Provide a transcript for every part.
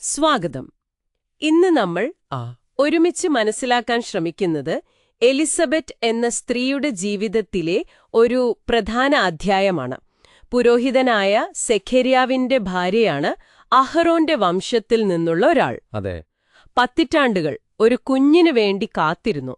സ്വാഗതം. ഇന്ന് നമ്മൾ ഒരുമിച്ച് മനസ്സിലാക്കാൻ ശ്രമിക്കുന്നത് എലിസബത്ത് എന്ന സ്ത്രീയുടെ ജീവിതത്തിലെ ഒരു പ്രധാന അധ്യായമാണ്. പുരോഹിതനായ സെഖേരിയാവിന്റെ ഭാര്യയാണ് അഹറോന്റെ വംശത്തിൽ നിന്നുള്ള ഒരാൾ. അതെ. പത്തിറ്റാണ്ടുകൾ ഒരു കുഞ്ഞിനു വേണ്ടി കാത്തിരുന്നു.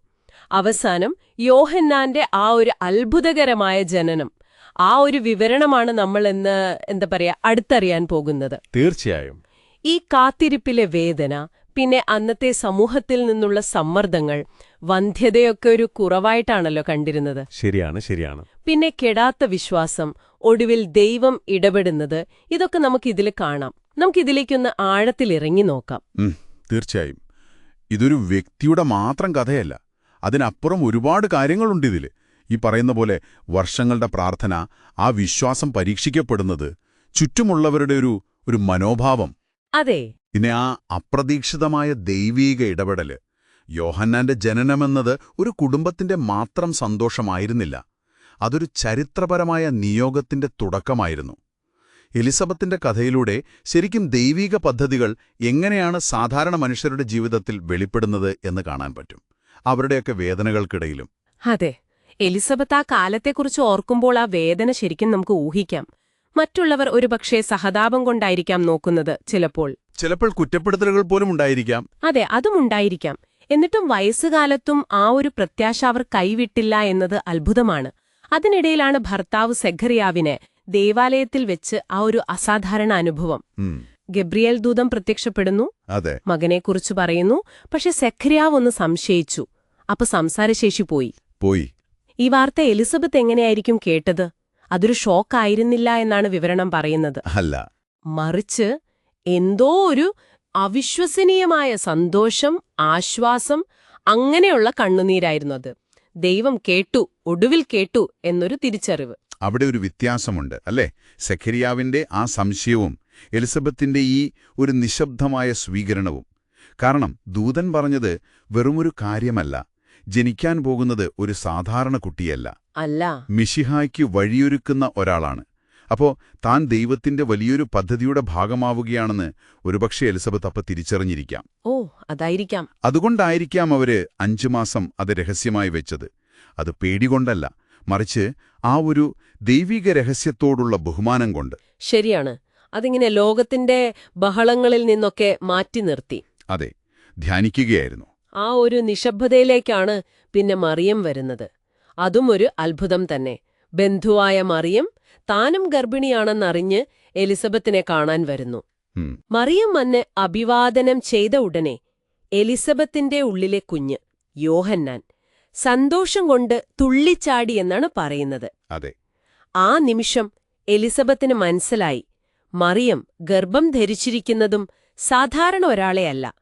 അവസാനം യോഹന്നാന്റെ ആ ഒരു അത്ഭുതകരമായ ജനനം ആ ഒരു വിവരണമാണ് നമ്മൾ എന്ന് എന്താ പറയാ അടുത്തറിയാൻ പോകുന്നത്. തീർച്ചയായും. ഈ കാത്തിരിപ്പിലെ വേദന പിന്നെ അന്നത്തെ സമൂഹത്തിൽ നിന്നുള്ള സമ്മർദ്ദങ്ങൾ വന്ധ്യതയൊക്കെ ഒരു കുറവായിട്ടാണല്ലോ കണ്ടിരുന്നത്. ശരിയാണ് ശരിയാണ്. പിന്നെ കെടാത്ത വിശ്വാസം ഒടുവിൽ ദൈവം ഇടപെടുന്നത് ഇതൊക്കെ നമുക്കിതിൽ കാണാം. നമുക്കിതിലേക്കൊന്ന് ആഴത്തിൽ ഇറങ്ങി നോക്കാം തീർച്ചയായും. ഇതൊരു വ്യക്തിയുടെ മാത്രം കഥയല്ല അതിനപ്പുറം ഒരുപാട് കാര്യങ്ങളുണ്ട് ഇതിൽ ഈ പറയുന്ന പോലെ വർഷങ്ങളുടെ പ്രാർത്ഥന ആ വിശ്വാസം പരീക്ഷിക്കപ്പെടുന്നത് ചുറ്റുമുള്ളവരുടെ ഒരു ഒരു മനോഭാവം അതെ. പിന്നെ ആ അപ്രതീക്ഷിതമായ ദൈവീക ഇടപെടൽ യോഹന്നാന്റെ ജനനമെന്നത് ഒരു കുടുംബത്തിന്റെ മാത്രം സന്തോഷമായിരുന്നില്ല. അതൊരു ചരിത്രപരമായ നിയോഗത്തിന്റെ തുടക്കമായിരുന്നു. എലിസബത്തിന്റെ കഥയിലൂടെ ശരിക്കും ദൈവീക പദ്ധതികൾ എങ്ങനെയാണ് സാധാരണ മനുഷ്യരുടെ ജീവിതത്തിൽ വെളിപ്പെടുന്നത് എന്ന് കാണാൻ പറ്റും. അവരുടെയൊക്കെ വേദനകൾക്കിടയിലും. അതെ. എലിസബത്ത് ആ കാലത്തെക്കുറിച്ച് ഓർക്കുമ്പോൾ ആ വേദന ശരിക്കും നമുക്ക് ഊഹിക്കാം. മറ്റുള്ളവർ ഒരുപക്ഷെ സഹതാപം കൊണ്ടായിരിക്കാം നോക്കുന്നത് ചിലപ്പോൾ. ചിലപ്പോൾ കുറ്റപ്പെടുത്തലുകൾ പോലും ഉണ്ടായിരിക്കാം. അതെ അതുമുണ്ടായിരിക്കാം എന്നിട്ടും വയസ്സുകാലത്തും ആ ഒരു പ്രത്യാശ അവർ കൈവിട്ടില്ല എന്നത് അത്ഭുതമാണ്. അതിനിടയിലാണ് ഭർത്താവ് സെഖറിയാവിനെ ദേവാലയത്തിൽ വെച്ച് ആ ഒരു അസാധാരണ അനുഭവം. ഗബ്രിയൽ ദൂതം പ്രത്യക്ഷപ്പെടുന്നു. മകനെക്കുറിച്ച് പറയുന്നു. പക്ഷെ സെഖറിയാവ് ഒന്ന് സംശയിച്ചു. അപ്പൊ സംസാരശേഷി പോയി. പോയി. ഈ വാർത്ത എലിസബത്ത് എങ്ങനെയായിരിക്കും കേട്ടത്? അതൊരു ഷോക്കായിരുന്നില്ല എന്നാണ് വിവരണം പറയുന്നത്. അല്ല. മറിച്ച് എന്തോ ഒരു അവിശ്വസനീയമായ സന്തോഷം ആശ്വാസം അങ്ങനെയുള്ള കണ്ണുനീരായിരുന്നു അത്. ദൈവം കേട്ടു ഒടുവിൽ കേട്ടു എന്നൊരു തിരിച്ചറിവ്. അവിടെ ഒരു വ്യത്യാസമുണ്ട് അല്ലേ? സെഖരിയാവിന്റെ ആ സംശയവും എലിസബത്തിന്റെ ഈ ഒരു നിശബ്ദമായ സ്വീകരണവും. കാരണം ദൂതൻ പറഞ്ഞത് വെറുമൊരു കാര്യമല്ല. ജനിക്കാൻ പോകുന്നത് ഒരു സാധാരണ കുട്ടിയല്ല. അല്ല. മിഷിഹായ്ക്ക് വഴിയൊരുക്കുന്ന ഒരാളാണ്. അപ്പോ താൻ ദൈവത്തിന്റെ വലിയൊരു പദ്ധതിയുടെ ഭാഗമാവുകയാണെന്ന് ഒരുപക്ഷെ എലിസബത്ത് അപ്പ തിരിച്ചറിഞ്ഞിരിക്കാം. ഓ അതായിരിക്കാം. അതുകൊണ്ടായിരിക്കാം അവർ അഞ്ചു മാസം അത് രഹസ്യമായി വെച്ചത്. അത് പേടികൊണ്ടല്ല. മറിച്ച് ആ ഒരു ദൈവിക രഹസ്യത്തോടുള്ള ബഹുമാനം കൊണ്ട്. ശരിയാണ്. അതിങ്ങനെ ലോകത്തിന്റെ ബഹളങ്ങളിൽ നിന്നൊക്കെ മാറ്റി നിർത്തി. അതെ ധ്യാനിക്കുകയായിരുന്നു. ആ ഒരു നിശബ്ദതയിലേക്കാണ് പിന്നെ മറിയം വരുന്നത്. അതും ഒരു അത്ഭുതം തന്നെ. ബന്ധുവായ മറിയം താനും ഗർഭിണിയാണെന്നറിഞ്ഞ് എലിസബത്തിനെ കാണാൻ വരുന്നു. മറിയം വന്ന് അഭിവാദനം ചെയ്ത ഉടനെ എലിസബത്തിന്റെ ഉള്ളിലെ കുഞ്ഞ് യോഹന്നാൻ സന്തോഷം കൊണ്ട് തുള്ളിച്ചാടി എന്നാണ് പറയുന്നത്. അതെ. ആ നിമിഷം എലിസബത്തിന് മനസ്സിലായി. മറിയം ഗർഭം ധരിച്ചിരിക്കുന്നതും സാധാരണ ഒരാളെയല്ല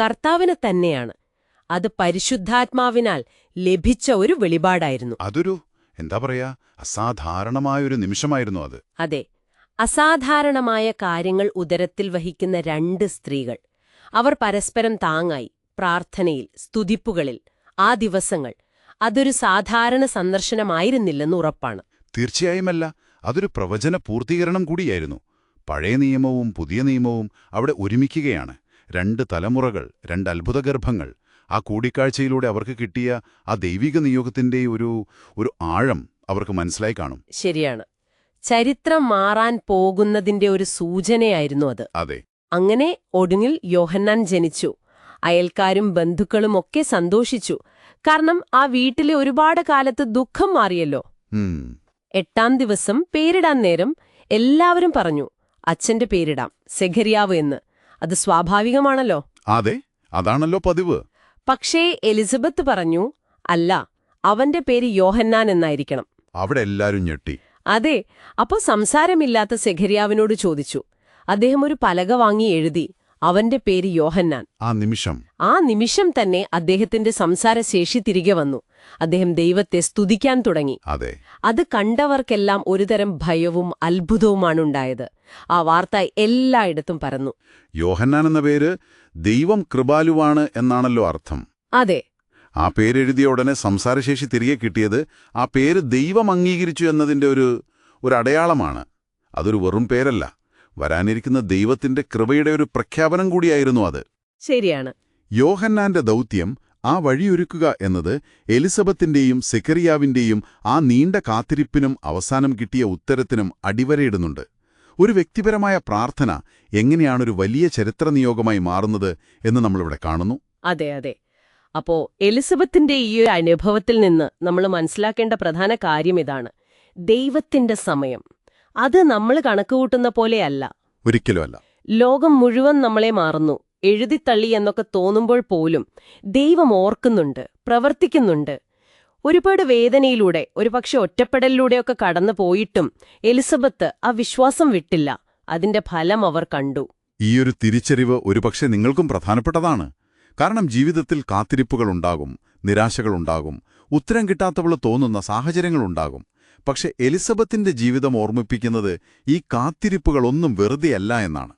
കർത്താവിന് തന്നെയാണ്. അത് പരിശുദ്ധാത്മാവിനാൽ ലഭിച്ച ഒരു വെളിപാടായിരുന്നു. അതൊരു എന്താ പറയാ അസാധാരണമായ ഒരു നിമിഷമായിരുന്നു അത്. അതെ അസാധാരണമായ കാര്യങ്ങൾ ഉദരത്തിൽ വഹിക്കുന്ന രണ്ട് സ്ത്രീകൾ. അവർ പരസ്പരം താങ്ങായി പ്രാർത്ഥനയിൽ സ്തുതിപ്പുകളിൽ ആ ദിവസങ്ങൾ. അതൊരു സാധാരണ സന്ദർശനമായിരുന്നില്ലെന്ന് ഉറപ്പാണ്. തീർച്ചയായുമല്ല അതൊരു പ്രവചന പൂർത്തീകരണം കൂടിയായിരുന്നു. പഴയ നിയമവും പുതിയ നിയമവും അവിടെ ഒരുമിക്കുകയാണ്. രണ്ട് തലമുറകൾ രണ്ട് അത്ഭുതഗർഭങ്ങൾ. ആ കൂടിക്കാഴ്ചയിലൂടെ അവർക്ക് കിട്ടിയ ആ ദൈവിക നിയോഗത്തിന്റെ ഒരു ഒരു ആഴം അവർക്ക് മനസ്സിലായി കാണും. ശരിയാണ്. ചരിത്രം മാറാൻ പോകുന്നതിന്റെ ഒരു സൂചനയായിരുന്നു അത്. അതെ. അങ്ങനെ ഒടുങ്ങിൽ യോഹന്നാൻ ജനിച്ചു. അയൽക്കാരും ബന്ധുക്കളും ഒക്കെ സന്തോഷിച്ചു. കാരണം ആ വീട്ടിലെ ഒരുപാട് കാലത്ത് ദുഃഖം മാറിയല്ലോ. എട്ടാം ദിവസം പേരിടാൻ നേരം എല്ലാവരും പറഞ്ഞു അച്ഛന്റെ പേരിടാം സെഖരിയാവ് എന്ന്. അത് സ്വാഭാവികമാണല്ലോ. അതെ അതാണല്ലോ പതിവ്. പക്ഷേ എലിസബത്ത് പറഞ്ഞു അല്ല അവന്റെ പേര് യോഹന്നാൻ എന്നായിരിക്കണം. അവിടെ എല്ലാരും ഞെട്ടി. അതെ അപ്പോൾ സംസാരമില്ലാത്ത സെഖരിയാവിനോട് ചോദിച്ചു. അദ്ദേഹം ഒരു പലക വാങ്ങി എഴുതി. അവന്റെ പേര് യോഹന്നാൻ. ആ നിമിഷം. ആ നിമിഷം തന്നെ അദ്ദേഹത്തിന്റെ സംസാരശേഷി തിരികെ വന്നു. അദ്ദേഹം ദൈവത്തെ സ്തുതിക്കാൻ തുടങ്ങി. അതെ. അത് കണ്ടവർക്കെല്ലാം ഒരുതരം ഭയവും അത്ഭുതവുമാണുണ്ടായത്. ആ വാർത്ത എല്ലായിടത്തും പരന്നു. യോഹന്നാൻ എന്ന പേര് ദൈവം കൃപാലുവാണ് എന്നാണല്ലോ അർത്ഥം. അതെ. ആ പേരെഴുതിയ ഉടനെ സംസാരശേഷി തിരികെ കിട്ടിയത് ആ പേര് ദൈവം അംഗീകരിച്ചു എന്നതിന്റെ ഒരു ഒരു അടയാളമാണ്. അതൊരു വെറും പേരല്ല. വരാനിരിക്കുന്ന ദൈവത്തിന്റെ കൃപയുടെ ഒരു പ്രഖ്യാപനം കൂടിയായിരുന്നു അത്. ശരിയാണ്. യോഹന്നാന്റെ ദൗത്യം ആ വഴിയൊരുക്കുക എന്നത് എലിസബത്തിന്റെയും സെക്കറിയാവിന്റെയും ആ നീണ്ട കാത്തിരിപ്പിനും അവസാനം കിട്ടിയ ഉത്തരത്തിനും അടിവരയിടുന്നുണ്ട്. ഒരു വ്യക്തിപരമായ പ്രാർത്ഥന എങ്ങനെയാണൊരു വലിയ ചരിത്ര നിയോഗമായി മാറുന്നത് എന്ന് നമ്മളിവിടെ കാണുന്നു. അതെ അതെ. അപ്പോ എലിസബത്തിന്റെ ഈ അനുഭവത്തിൽ നിന്ന് നമ്മൾ മനസ്സിലാക്കേണ്ട പ്രധാന കാര്യം ഇതാണ്. ദൈവത്തിന്റെ സമയം. അത് നമ്മൾ കണക്കുകൂട്ടുന്ന പോലെയല്ല. ഒരിക്കലുമല്ല. ലോകം മുഴുവൻ നമ്മളെ മാറുന്നു. എഴുതിത്തള്ളി എന്നൊക്കെ തോന്നുമ്പോൾ പോലും ദൈവം ഓർക്കുന്നുണ്ട് പ്രവർത്തിക്കുന്നുണ്ട്. ഒരുപാട് വേദനയിലൂടെ ഒരുപക്ഷെ ഒറ്റപ്പെടലിലൂടെയൊക്കെ കടന്നു പോയിട്ടും എലിസബത്ത് ആ വിശ്വാസം വിട്ടില്ല. അതിന്റെ ഫലം അവർ കണ്ടു. ഈയൊരു തിരിച്ചറിവ് ഒരുപക്ഷെ നിങ്ങൾക്കും പ്രധാനപ്പെട്ടതാണ്. കാരണം ജീവിതത്തിൽ കാത്തിരിപ്പുകളുണ്ടാകും നിരാശകളുണ്ടാകും ഉത്തരം കിട്ടാത്തവൾ തോന്നുന്ന സാഹചര്യങ്ങളുണ്ടാകും പക്ഷെ എലിസബത്തിന്റെ ജീവിതം ഓർമ്മിപ്പിക്കുന്നത് ഈ കാത്തിരിപ്പുകളൊന്നും വെറുതെയല്ല എന്നാണ്.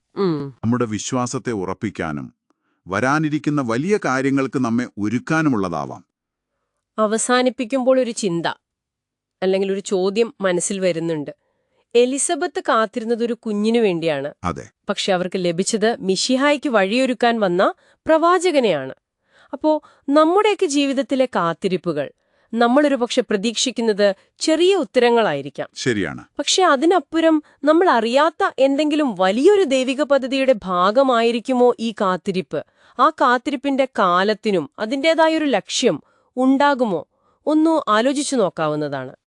നമ്മുടെ വിശ്വാസത്തെ ഉറപ്പിക്കാനും വരാനിരിക്കുന്ന വലിയ കാര്യങ്ങൾക്ക് നമ്മെ ഒരുക്കാനുമുള്ളതാവാം. അവസാനിപ്പിക്കുമ്പോൾ ഒരു ചിന്ത അല്ലെങ്കിൽ ഒരു ചോദ്യം മനസ്സിൽ വരുന്നുണ്ട്. എലിസബത്ത് കാത്തിരുന്നത് ഒരു കുഞ്ഞിനു വേണ്ടിയാണ്. അതെ. പക്ഷെ അവർക്ക് ലഭിച്ചത് മിഷിഹായ്ക്ക് വഴിയൊരുക്കാൻ വന്ന പ്രവാചകനെയാണ്. അപ്പോ നമ്മുടെയൊക്കെ ജീവിതത്തിലെ കാത്തിരിപ്പുകൾ നമ്മളൊരു പക്ഷെ പ്രതീക്ഷിക്കുന്നത് ചെറിയ ഉത്തരങ്ങളായിരിക്കാം. ശരിയാണ്. പക്ഷെ അതിനപ്പുറം നമ്മൾ അറിയാത്ത എന്തെങ്കിലും വലിയൊരു ദൈവിക പദ്ധതിയുടെ ഭാഗമായിരിക്കുമോ ഈ കാത്തിരിപ്പ്? ആ കാത്തിരിപ്പിന്റെ കാലത്തിനും അതിന്റെതായൊരു ലക്ഷ്യം ഉണ്ടാകുമോ? ഒന്നു ആലോചിച്ചു നോക്കാവുന്നതാണ്.